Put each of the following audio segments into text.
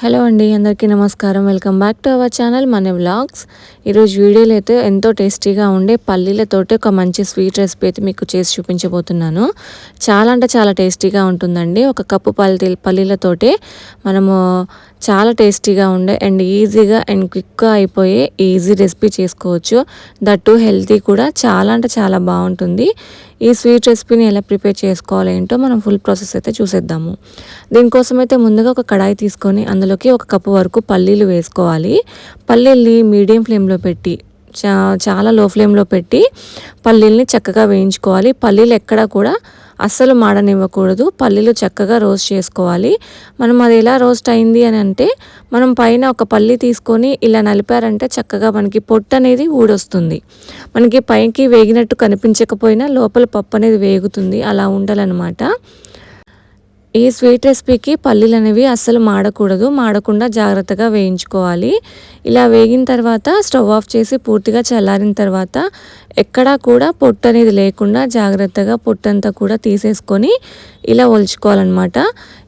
Hello అండి అందరికీ నమస్కారం. Welcome back to our channel మన వ్లాగ్స్. ఈరోజు వీడియోలో అయితే ఎంతో టేస్టీగా ఉండే పల్లీలతోటి ఒక మంచి స్వీట్ రెసిపీ అయితే మీకు చేసి చూపించబోతున్నాను. చాలా అంటే చాలా టేస్టీగా ఉంటుందండి. ఒక కప్పు పల్లి పల్లీలతోటి మనము చాలా టేస్టీగా ఉండే అండ్ ఈజీగా అండ్ క్విక్గా అయిపోయే ఈజీ రెసిపీ చేసుకోవచ్చు. దట్టు హెల్తీ కూడా చాలా అంటే చాలా బాగుంటుంది. ఈ స్వీట్ రెసిపీని ఎలా ప్రిపేర్ చేసుకోవాలి ఏంటో మనం ఫుల్ ప్రాసెస్ అయితే చూసేద్దాము. దీనికోసం అయితే ముందుగా ఒక కడాయి తీసుకొని అందులోకి ఒక కప్పు వరకు పల్లీలు వేసుకోవాలి. పల్లీల్ని మీడియం ఫ్లేమ్లో పెట్టి చా చాలా లో ఫ్లేమ్లో పెట్టి పల్లీల్ని చక్కగా వేయించుకోవాలి. పల్లీలు ఎక్కడ కూడా అస్సలు మాడనివ్వకూడదు. పల్లీలు చక్కగా రోస్ట్ చేసుకోవాలి. మనం అది ఎలా రోస్ట్ అయింది అని అంటే మనం పైన ఒక పల్లి తీసుకొని ఇలా నలిపారంటే చక్కగా మనకి పొట్టు అనేది ఊడొస్తుంది. మనకి పైకి వేగినట్టు కనిపించకపోయినా లోపల పప్పు అనేది వేగుతుంది. అలా ఉండాలన్నమాట. ఈ స్వీట్ రెసిపీకి పల్లీలు అనేవి అస్సలు మాడకూడదు. మాడకుండా జాగ్రత్తగా వేయించుకోవాలి. ఇలా వేగిన తర్వాత స్టవ్ ఆఫ్ చేసి పూర్తిగా చల్లారిన తర్వాత ఎక్కడా కూడా పొట్టు అనేది లేకుండా జాగ్రత్తగా పొట్టంతా కూడా తీసేసుకొని ఇలా ఒలుచుకోవాలన్నమాట.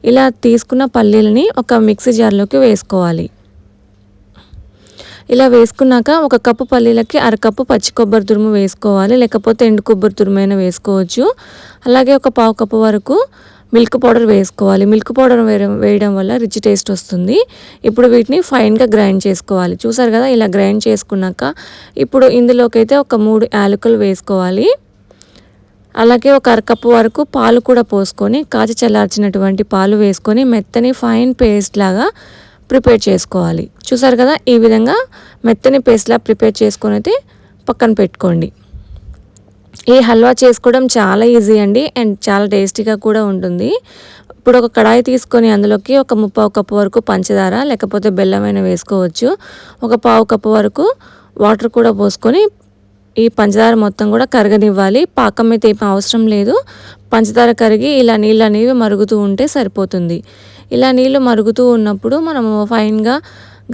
ఇలా తీసుకున్న పల్లీలని ఒక మిక్సీ జార్లోకి వేసుకోవాలి. ఇలా వేసుకున్నాక ఒక కప్పు పల్లీలకి అరకప్పు పచ్చి కొబ్బరి తురుము వేసుకోవాలి. లేకపోతే ఎండు కొబ్బరి తురుమైనా వేసుకోవచ్చు. అలాగే ఒక పావు కప్పు వరకు మిల్క్ పౌడర్ వేసుకోవాలి. మిల్క్ పౌడర్ వేయడం వల్ల రిచ్ టేస్ట్ వస్తుంది. ఇప్పుడు వీటిని ఫైన్గా గ్రైండ్ చేసుకోవాలి. చూసారు కదా ఇలా గ్రైండ్ చేసుకున్నాక ఇప్పుడు ఇందులోకైతే ఒక మూడు యాలకులు వేసుకోవాలి. అలాగే ఒక అరకప్పు వరకు పాలు కూడా పోసుకొని కాచి చల్లార్చినటువంటి పాలు వేసుకొని మెత్తని ఫైన్ పేస్ట్ లాగా ప్రిపేర్ చేసుకోవాలి. చూసారు కదా ఈ విధంగా మెత్తని పేస్ట్లా ప్రిపేర్ చేసుకొని అయితే పక్కన పెట్టుకోండి. ఈ హల్వా చేసుకోవడం చాలా ఈజీ అండి అండ్ చాలా టేస్టీగా కూడా ఉంటుంది. ఇప్పుడు ఒక కడాయి తీసుకొని అందులోకి ఒక ముప్పావు కప్పు వరకు పంచదార లేకపోతే బెల్లమైన వేసుకోవచ్చు. ఒక పావు కప్పు వరకు వాటర్ కూడా పోసుకొని ఈ పంచదార మొత్తం కూడా కరగనివ్వాలి. పాకం అయితే ఏం అవసరం లేదు. పంచదార కరిగి ఇలా నీళ్ళు అనేవి మరుగుతూ ఉంటే సరిపోతుంది. ఇలా నీళ్ళు మరుగుతూ ఉన్నప్పుడు మనము ఫైన్గా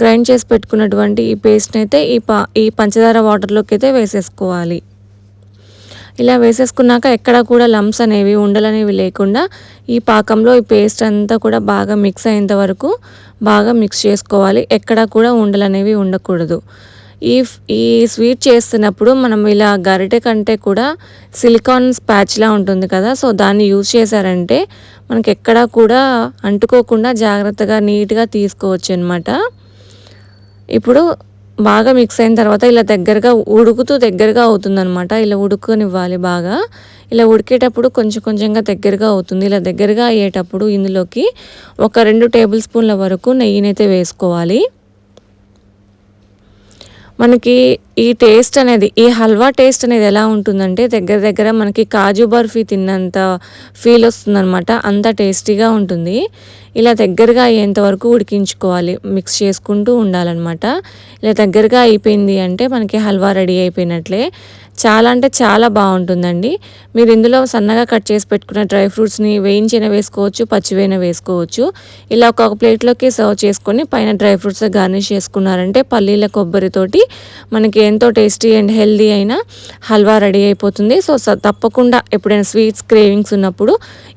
గ్రైండ్ చేసి పెట్టుకున్నటువంటి ఈ పేస్ట్ని అయితే ఈ పా ఈ పంచదార వాటర్లోకి అయితే వేసేసుకోవాలి. ఇలా వేసేసుకున్నాక ఎక్కడ కూడా లంప్స్ అనేవి ఉండలనేవి లేకుండా ఈ పాకంలో ఈ పేస్ట్ అంతా కూడా బాగా మిక్స్ అయ్యేంత వరకు బాగా మిక్స్ చేసుకోవాలి. ఎక్కడ కూడా ఉండలనేవి ఉండకూడదు. ఈ ఈ స్వీట్ చేస్తున్నప్పుడు మనం ఇలా గరిటె కంటే కూడా సిలికాన్ స్పాచ్లా ఉంటుంది కదా సో దాన్ని యూజ్ చేశారంటే మనకి ఎక్కడా కూడా అంటుకోకుండా జాగ్రత్తగా నీట్గా తీసుకోవచ్చు అనమాట ఇప్పుడు బాగా మిక్స్ అయిన తర్వాత ఇలా దగ్గరగా ఉడుకుతూ దగ్గరగా అవుతుందనమాట ఇలా ఉడుకునివ్వాలి బాగా. ఇలా ఉడికేటప్పుడు కొంచెం కొంచెంగా దగ్గరగా అవుతుంది. ఇలా దగ్గరగా అయ్యేటప్పుడు ఇందులోకి ఒక రెండు టేబుల్ స్పూన్ల వరకు నెయ్యినైతే వేసుకోవాలి. మనకి ఈ టేస్ట్ అనేది ఈ హల్వా టేస్ట్ అనేది ఎలా ఉంటుందంటే దగ్గర దగ్గర మనకి కాజు బర్ఫీ తిన్నంత ఫీల్ వస్తుందనమాట అంత టేస్టీగా ఉంటుంది. ఇలా దగ్గరగా అయ్యేంత వరకు ఉడికించుకోవాలి. మిక్స్ చేసుకుంటూ ఉండాలన్నమాట. ఇలా దగ్గరగా అయిపోయింది అంటే మనకి హల్వా రెడీ అయిపోయినట్లే. చాలా అంటే చాలా బాగుంటుందండి. మీరు ఇందులో సన్నగా కట్ చేసి పెట్టుకున్న డ్రై ఫ్రూట్స్ని వేయించిన వేసుకోవచ్చు పచ్చివైన వేసుకోవచ్చు. ఇలా ఒక ప్లేట్లోకి సర్వ్ చేసుకొని పైన డ్రై ఫ్రూట్స్ గార్నిష్ చేసుకున్నారంటే పల్లీల కొబ్బరితోటి మనకి ఎంతో టేస్టీ అండ్ హెల్దీ అయిన హల్వా రెడీ అయిపోతుంది. సో తప్పకుండా ఎప్పుడైనా స్వీట్స్ క్రేవింగ్స్ ఉన్నప్పుడు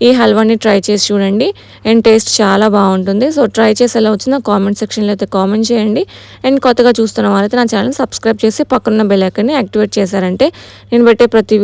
ఈ హల్వాని ట్రై చేసి చూడండి. అండ్ టేస్ట్ చాలా బాగుంటుంది. సో ట్రై చేసి ఎలా వచ్చిందో కామెంట్ సెక్షన్లో అయితే కామెంట్ చేయండి. అండ్ కొత్తగా చూస్తున్న వారైతే నా ఛానల్ సబ్స్క్రైబ్ చేసి పక్కన బెల్ ఐకన్ని యాక్టివేట్ చేశారంటే ನೀನು ಬಟ್ಟೆ ಪ್ರತಿ